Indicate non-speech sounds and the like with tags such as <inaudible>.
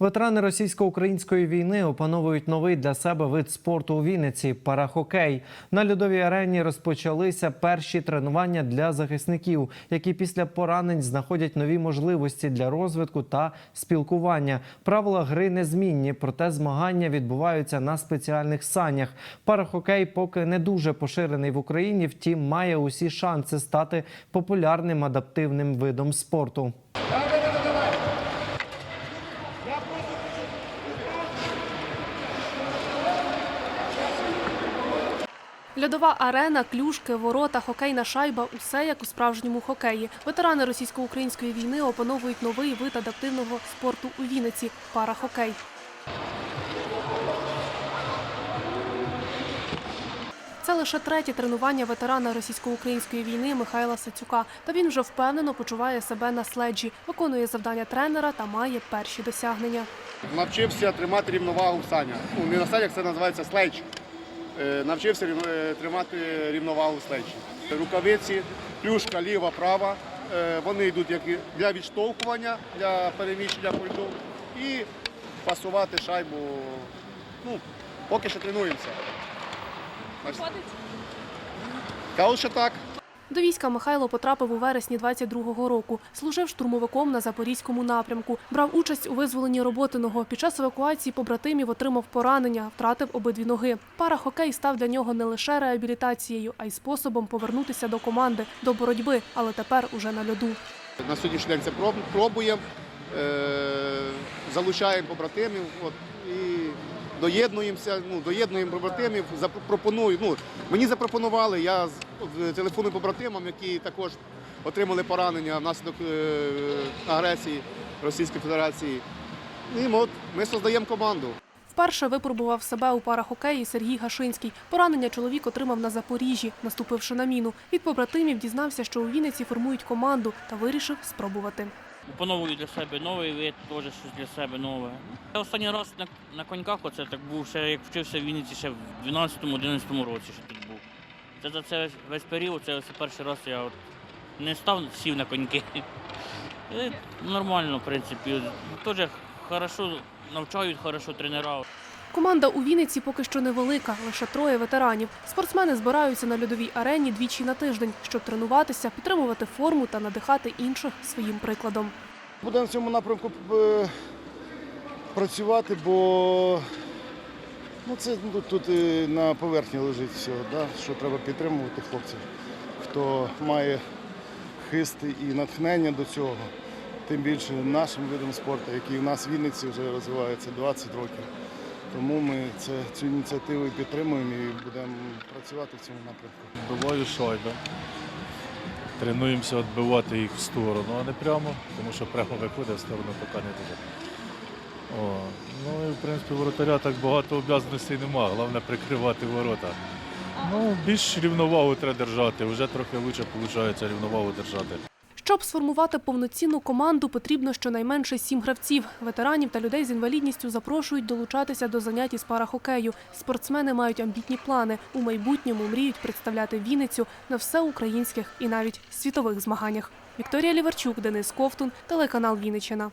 Ветерани російсько-української війни опановують новий для себе вид спорту у Вінниці парахокей. На льодовій арені розпочалися перші тренування для захисників, які після поранень знаходять нові можливості для розвитку та спілкування. Правила гри незмінні, проте змагання відбуваються на спеціальних санях. Парахокей поки не дуже поширений в Україні, втім має усі шанси стати популярним адаптивним видом спорту. Льодова арена, клюшки, ворота, хокейна шайба усе як у справжньому хокеї. Ветерани російсько-української війни опановують новий вид адаптивного спорту у Вінниці парахокей. Це лише третє тренування ветерана російсько-української війни Михайла Сацюка. Та він вже впевнено почуває себе на следжі, виконує завдання тренера та має перші досягнення. Навчився тримати рівновагу в санях. Ну, не на санях це називається слейдж. Е, Навчився е, тримати рівновагу стечі. Рукавиці, плюшка ліва, права. Е, Вони йдуть як для відштовхування, для переміщення по льду і пасувати шайбу. Ну, поки що тренуємося. Виходить? Кажуть, що так. До війська Михайло потрапив у вересні 22-го року. Служив штурмовиком на запорізькому напрямку. Брав участь у визволенні Роботиного. Під час евакуації побратимів отримав поранення, втратив обидві ноги. Парахокей став для нього не лише реабілітацією, а й способом повернутися до команди, до боротьби, але тепер уже на льоду. На сьогоднішній день це пробуємо, е, залучаємо побратимів і доєднуємося, ну, доєднуємо побратимів, запропоную. Ну, мені запропонували, я в- телефоную побратимам, які також отримали поранення внаслідок е, агресії Російської Федерації. І от, ми создаємо команду. Вперше випробував себе у парахокеї Сергій Гашинський. Поранення чоловік отримав на Запоріжжі, наступивши на міну. Від побратимів дізнався, що у Вінниці формують команду та вирішив спробувати. Опановую для себе новий вид, теж щось для себе нове. Я останній раз на, на коньках оце так був, ще як вчився в Вінниці ще в 12-11 році, що тут був. Це за це весь період, це перший раз я от не став, сів на коньки. <laughs> І нормально, в принципі. Теж хорошо навчають, хорошо тренера. Команда у Вінниці поки що невелика, лише троє ветеранів. Спортсмени збираються на льодовій арені двічі на тиждень, щоб тренуватися, підтримувати форму та надихати інших своїм прикладом. Будемо в цьому напрямку е, працювати, бо ну, це ну, тут і на поверхні лежить все, да? що треба підтримувати хлопців, хто має хист і натхнення до цього. Тим більше нашим видом спорту, який у нас в Вінниці вже розвивається 20 років. Тому ми це, цю ініціативу підтримуємо і будемо працювати в цьому напрямку. Биваю шайби. Тренуємося відбивати їх в сторону, а не прямо, тому що прямо виходить в сторону поки не дуже. О, ну і в принципі воротаря так багато обов'язаностей немає, головне прикривати ворота. Ну, більш рівновагу треба держати, вже трохи краще виходить рівновагу держати. Щоб сформувати повноцінну команду, потрібно щонайменше сім гравців. Ветеранів та людей з інвалідністю запрошують долучатися до занять із парахокею. Спортсмени мають амбітні плани. У майбутньому мріють представляти Вінницю на всеукраїнських і навіть світових змаганнях. Вікторія Ліварчук, Денис Ковтун, телеканал Вінниччина.